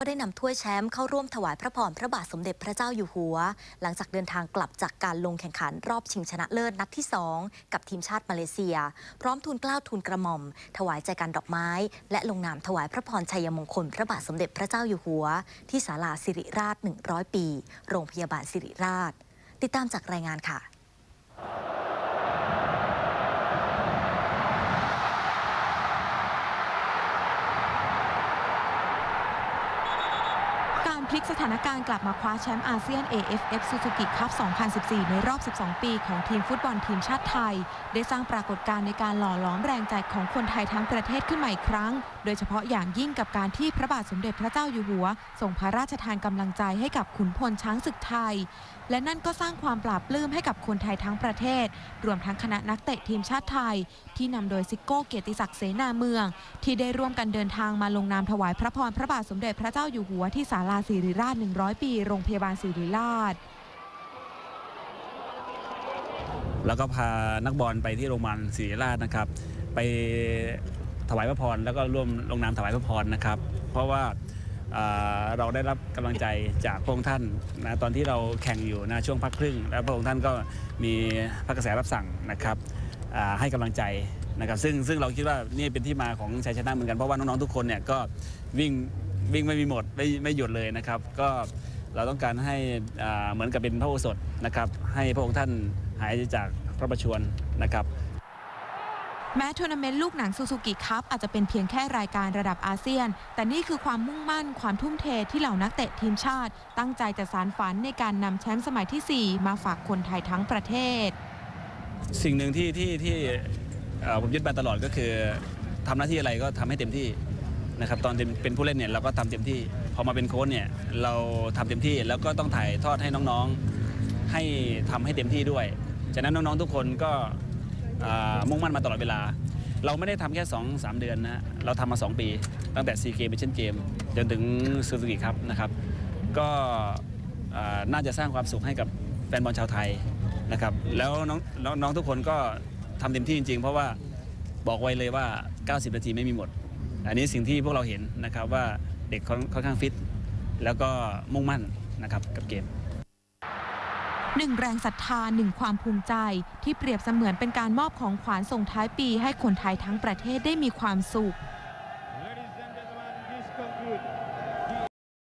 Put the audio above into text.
ก็ได้นำถ้วยแชมป์เข้าร่วมถวายพระพรพระบาทสมเด็จพระเจ้าอยู่หัว หลังจากเดินทางกลับจากการลงแข่งขันรอบชิงชนะเลิศนัดที่ 2 กับทีมชาติมาเลเซีย พร้อมทูลกล้าวทูลกระหม่อม ถวายใจกันดอกไม้ และลงนามถวายพระพรชัยมงคล พระบาทสมเด็จพระเจ้าอยู่หัว ที่ศาลาสิริราช 100 ปี โรงพยาบาลสิริราช ติดตามจากรายงานค่ะ พลิกสถานการณ์กลับมาคว้าแชมป์อาเซียน AFF Suzuki Cup 2014 ในรอบ 12 ปีของทีมฟุตบอลทีมชาติไทย ได้สร้างปรากฏการณ์ในการหล่อหลอมแรงใจของคนไทยทั้งประเทศขึ้นมาอีกครั้ง โดยเฉพาะอย่างยิ่งกับการที่พระบาทสมเด็จพระเจ้าอยู่หัวส่งพระราชทานกำลังใจให้กับขุนพลช้างศึกไทย และนั่นก็สร้างความปราบปลื้มให้กับคนไทยทั้งประเทศ รวมทั้งคณะนักเตะทีมชาติไทย ที่นำโดยซิโก้เกียรติศักดิ์เสนาเมือง ที่ได้ร่วมกันเดินทางมาลงนามถวายพระพรพระบาทสมเด็จพระเจ้าอยู่หัวที่ศาลาศิิริราช 100 ปี โรงพยาบาลศิริราช แล้วก็พานักบอลไปที่โรงพยาบาลศิริราชนะครับ ไปถวายพระพรแล้วก็ร่วมลงนามถวายพระพรนะครับ เพราะว่าอ่าเราได้รับกำลังใจจากพระองค์ท่านนะตอนที่เราแข่งอยู่นะช่วงพักครึ่ง แล้วพระองค์ท่านก็มีพระกระแสรับสั่งนะครับให้กำลังใจนะครับซึ่งซึ่งเราคิดว่านี่เป็นที่มาของชัยชนะเหมือนกันเพราะว่าน้องๆทุกคนเนี่ยก็วิ่ง วิ่งไม่มีหมดไม่ไม่หยุดเลยนะครับ ก็เราต้องการให้อ่าเหมือนกับเป็นพระโอสถนะครับ ให้พระองค์ท่านหายจากพระประชวรนะครับแม้ทัวร์นาเมนต์ลูกหนังซูซูกิคัพอาจจะเป็นเพียงแค่รายการระดับอาเซียน แต่นี่คือความมุ่งมั่นความทุ่มเทที่เหล่านักเตะทีมชาติ ตั้งใจจะสารฝันในการนำแชมป์สมัยทีสี่4 มาฝากคนไทยทั้งประเทศ สิ่งหนึ่งที่ที่ที่เอ่อผมยึดมาตลอดก็คือทำหน้าที่อะไรก็ทำให้เต็มที่ นะครับตอนเป็นผู้เล่นเนี่ยเราก็ทำเต็มที่ พอมาเป็นโค้ชเนี่ยเราทำเต็มที่แล้วก็ต้องถ่ายทอดให้น้องๆให้ทำให้เต็มที่ด้วยฉะนั้นน้องๆทุกคนก็มุ่งมั่นมาตลอดเวลา เราไม่ได้ทำแค่ 2 3 เดือนนะเราทำมา 2 ปี ตั้งแต่ซีเกมเป็นเช่นเกมจนถึงซูซูกิครับนะครับ ก็น่าจะสร้างความสุขให้กับแฟนบอลชาวไทยนะครับแล้วน้องน้องทุกคนก็ทำเต็มที่จริงๆ เพราะว่าบอกไว้เลยว่า 90 นาทีไม่มีหมด อันนี้สิ่งที่พวกเราเห็นนะครับว่าเด็กค่อนข้างฟิต แล้วก็มุ่งมั่นนะครับกับเกมหนึ่งแรงศรัทธาหนึ่งความภูมิใจ ที่เปรียบเสมือนเป็นการมอบของขวัญส่งท้ายปีให้คนไทยทั้งประเทศได้มีความสุข